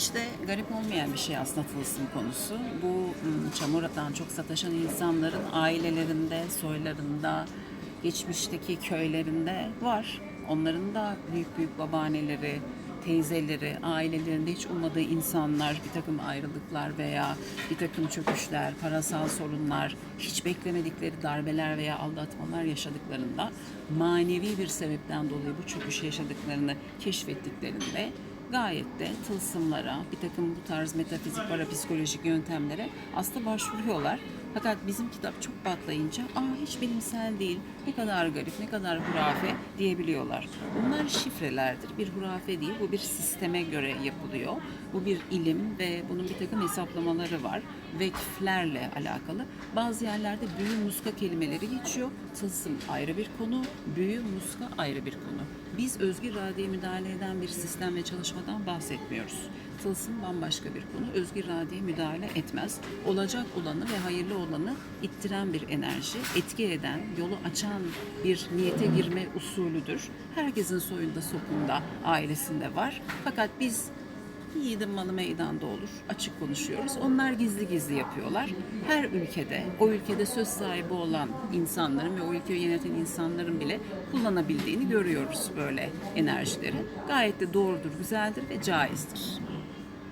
Hiç de garip olmayan bir şey aslında tılsım konusu. Bu ım, çamurdan çok sataşan insanların ailelerinde, soylarında, geçmişteki köylerinde var. Onların da büyük büyük babaanneleri, teyzeleri, ailelerinde hiç ummadığı insanlar, bir takım ayrılıklar veya bir takım çöküşler, parasal sorunlar, hiç beklemedikleri darbeler veya aldatmalar yaşadıklarında manevi bir sebepten dolayı bu çöküş yaşadıklarını keşfettiklerinde gayet de tılsımlara, bir takım bu tarz metafizik, parapsikolojik yöntemlere aslında başvuruyorlar. Fakat bizim kitap çok patlayınca aa hiç bilimsel değil, ne kadar garip, ne kadar hurafe diyebiliyorlar. Bunlar şifrelerdir, bir hurafe değil, bu bir sisteme göre yapılıyor. Bu bir ilim ve bunun bir takım hesaplamaları var. Vekflerle alakalı. Bazı yerlerde büyü muska kelimeleri geçiyor. Tılsım ayrı bir konu, büyü muska ayrı bir konu. Biz özgür iradeye müdahale eden bir sistem ve çalışmadan bahsetmiyoruz. Tılsım bambaşka bir konu. Özgür iradeye müdahale etmez. Olacak olanı ve hayırlı olanı ittiren bir enerji, etki eden, yolu açan bir niyete girme usulüdür. Herkesin soyunda, sokunda, ailesinde var. Fakat biz Yiğidin malı meydanda olur. Açık konuşuyoruz. Onlar gizli gizli yapıyorlar. Her ülkede, o ülkede söz sahibi olan insanların ve o ülkeyi yöneten insanların bile kullanabildiğini görüyoruz böyle enerjileri. Gayet de doğrudur, güzeldir ve caizdir.